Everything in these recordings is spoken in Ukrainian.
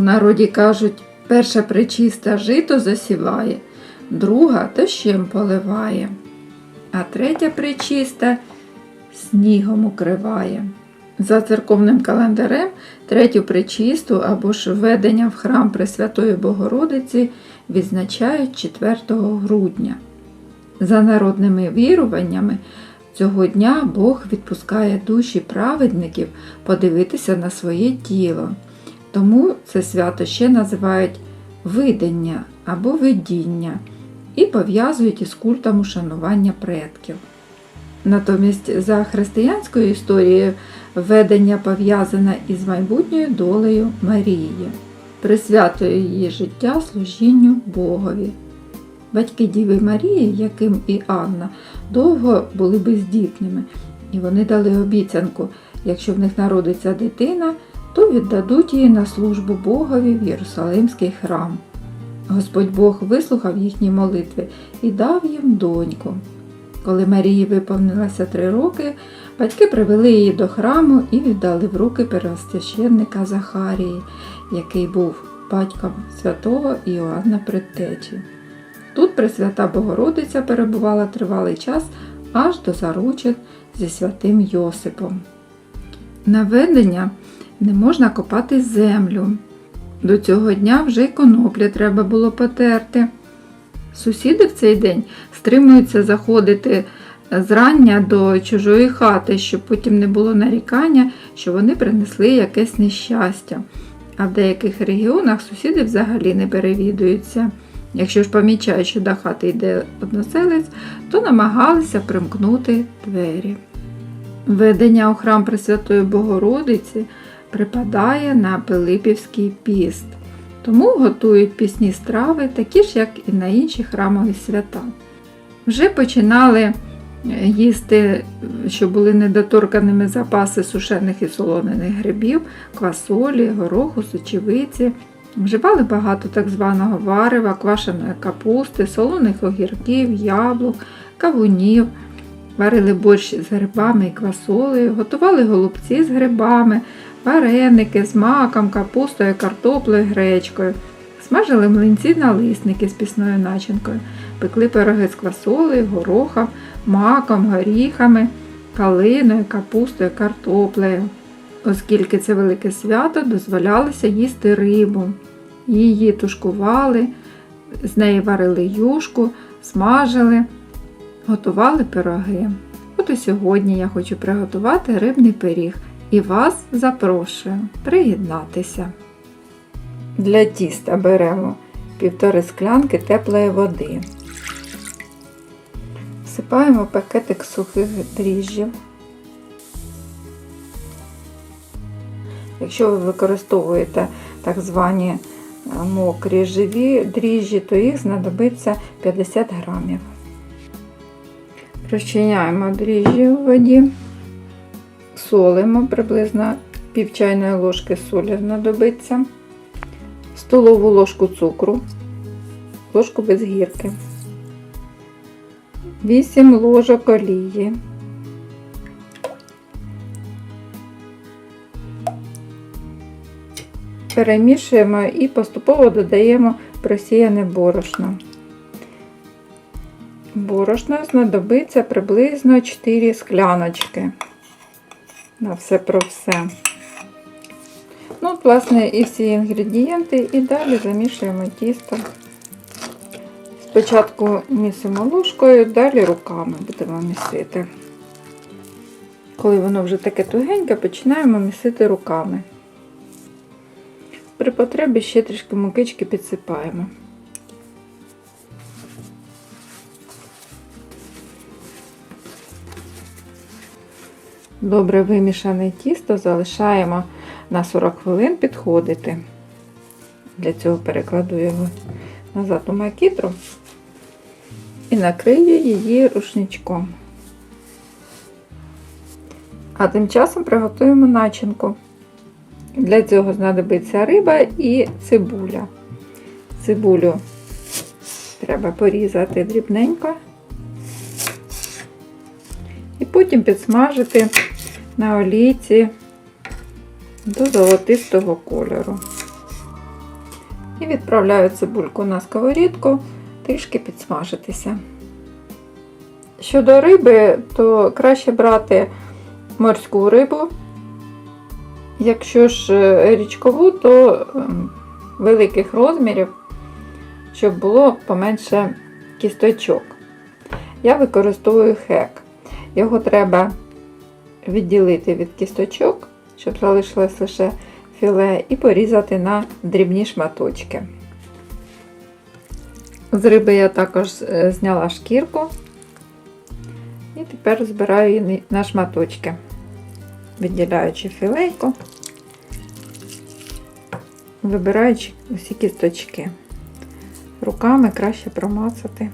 У народі кажуть, перша причиста жито засіває, друга дощем поливає, а третя причиста снігом укриває. За церковним календарем третю причисту або ж введення в храм Пресвятої Богородиці відзначають 4 грудня. За народними віруваннями, цього дня Бог відпускає душі праведників подивитися на своє тіло. Тому це свято ще називають видення або видіння і пов'язують із культом ушанування предків. Натомість за християнською історією ведення пов'язане із майбутньою долею Марії, присвятує її життя служінню Богові. Батьки Діви Марії, Яким і Анна, довго були бездітними, і вони дали обіцянку, якщо в них народиться дитина, то віддадуть її на службу Богові в Єрусалимський храм. Господь Бог вислухав їхні молитви і дав їм доньку. Коли Марії виповнилося три роки, батьки привели її до храму і віддали в руки первосвященника Захарії, який був батьком святого Іоанна Предтечі. Тут Пресвята Богородиця перебувала тривалий час аж до заручин зі святим Йосипом. На ведення не можна копати землю. До цього дня вже й коноплі треба було потерти. Сусіди в цей день стримуються заходити зрання до чужої хати, щоб потім не було нарікання, що вони принесли якесь нещастя. А в деяких регіонах сусіди взагалі не перевідуються. Якщо ж помічають, що до хати йде односелець, то намагалися примкнути двері. Ведення у храм Пресвятої Богородиці припадає на Пилипівський піст, тому готують пісні страви, такі ж, як і на інші храмові свята. Вже починали е, їсти, що були недоторканими запаси сушених і солонених грибів, квасолі, гороху, сочевиці. Вживали багато так званого варева, квашеної капусти, солоних огірків, яблук, кавунів, варили борщ з грибами і квасолею, готували голубці з грибами, вареники з маком, капустою, картоплею, гречкою, смажили млинці налисники з пісною начинкою, пекли пироги з квасолею, горохом, маком, горіхами, калиною, капустою, картоплею. Оскільки це велике свято, дозволялося їсти рибу. Її тушкували, з неї варили юшку, смажили, готували пироги. От і сьогодні я хочу приготувати рибний пиріг і вас запрошую приєднатися. Для тіста беремо півтори склянки теплої води. Всипаємо пакетик сухих дріжджів. Якщо ви використовуєте так звані е, мокрі живі дріжджі, то їх знадобиться 50 грамів. Розчиняємо дріжджі у воді, солимо приблизно пів чайної ложки солі знадобиться, столову ложку цукру, ложку без гірки, 8 ложок олії. перемішуємо і поступово додаємо просіяне борошно. Борошно знадобиться приблизно 4 скляночки. На все про все. Ну, власне, і всі інгредієнти, і далі замішуємо тісто. Спочатку місимо ложкою, далі руками будемо місити. Коли воно вже таке тугеньке, починаємо місити руками. При потребі ще трішки мукички підсипаємо. Добре вимішане тісто залишаємо на 40 хвилин підходити. Для цього перекладу його назад у макітру і накрию її рушничком. А тим часом приготуємо начинку. Для цього знадобиться риба і цибуля. Цибулю треба порізати дрібненько і потім підсмажити на олійці до золотистого кольору. І відправляю цибульку на сковорідку трішки підсмажитися. Щодо риби, то краще брати морську рибу. Якщо ж е, річкову, то ем, великих розмірів, щоб було поменше кісточок. Я використовую хек. Його треба відділити від кісточок, щоб залишилось лише філе, і порізати на дрібні шматочки. З риби я також е, зняла шкірку і тепер збираю її на шматочки, відділяючи філейку, вибираючи усі кісточки. Руками краще промацати.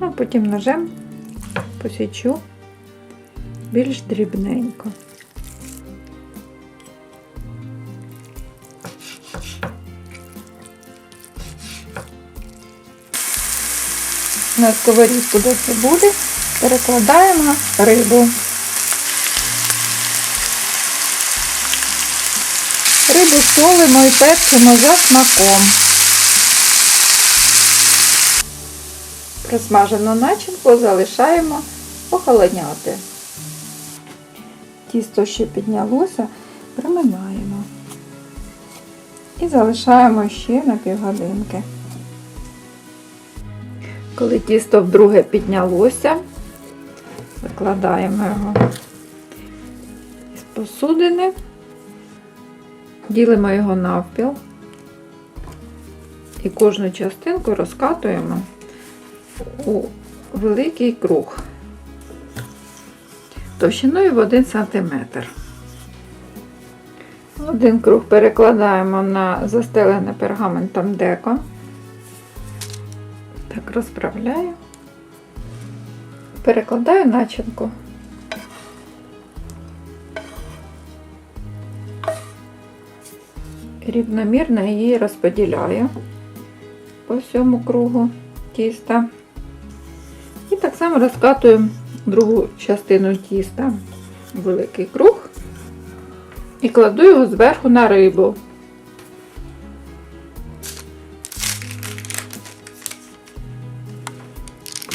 А потім ножем посічу більш дрібненько. На сковорідку до цибулі перекладаємо рибу. Рибу солимо і перчимо за смаком. Просмажену начинку залишаємо охолоняти. Тісто, що піднялося, проминаємо. І залишаємо ще на півгодинки. Коли тісто вдруге піднялося, викладаємо його з посудини, ділимо його навпіл і кожну частинку розкатуємо у великий круг товщиною в 1 см. Один круг перекладаємо на застелене пергаментом деко. Так, розправляю. Перекладаю начинку. Рівномірно її розподіляю по всьому кругу тіста. І так само розкатую другу частину тіста великий круг і кладу його зверху на рибу.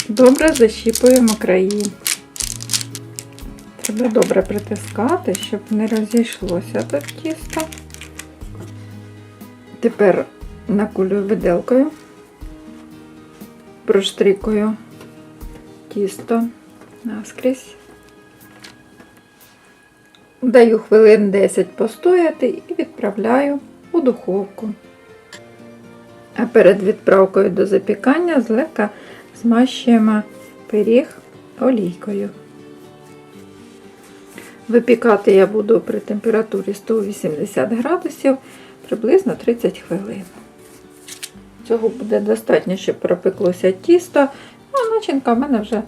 Добре защіпуємо краї. Треба добре притискати, щоб не розійшлося тут тісто. Тепер накулюю виделкою, проштрикую тісто наскрізь. Даю хвилин 10 постояти і відправляю у духовку. А перед відправкою до запікання злегка змащуємо пиріг олійкою. Випікати я буду при температурі 180 градусів приблизно 30 хвилин. Цього буде достатньо, щоб пропеклося тісто, а начинка в мене вже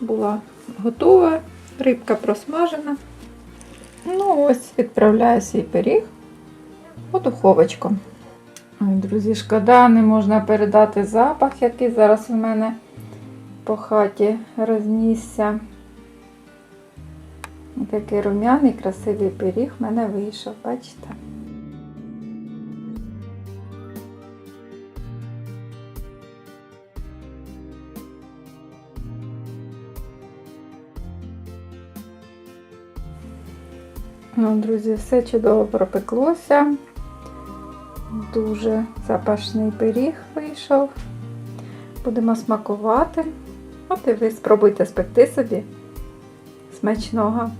була готова, рибка просмажена. Ну, ось відправляю свій пиріг у духовочку. Ой, друзі, шкода, не можна передати запах, який зараз у мене по хаті рознісся. Такий рум'яний, красивий пиріг в мене вийшов, бачите? Ну, друзі, все чудово пропеклося. Дуже запашний пиріг вийшов. Будемо смакувати. От і ви спробуйте спекти собі смачного.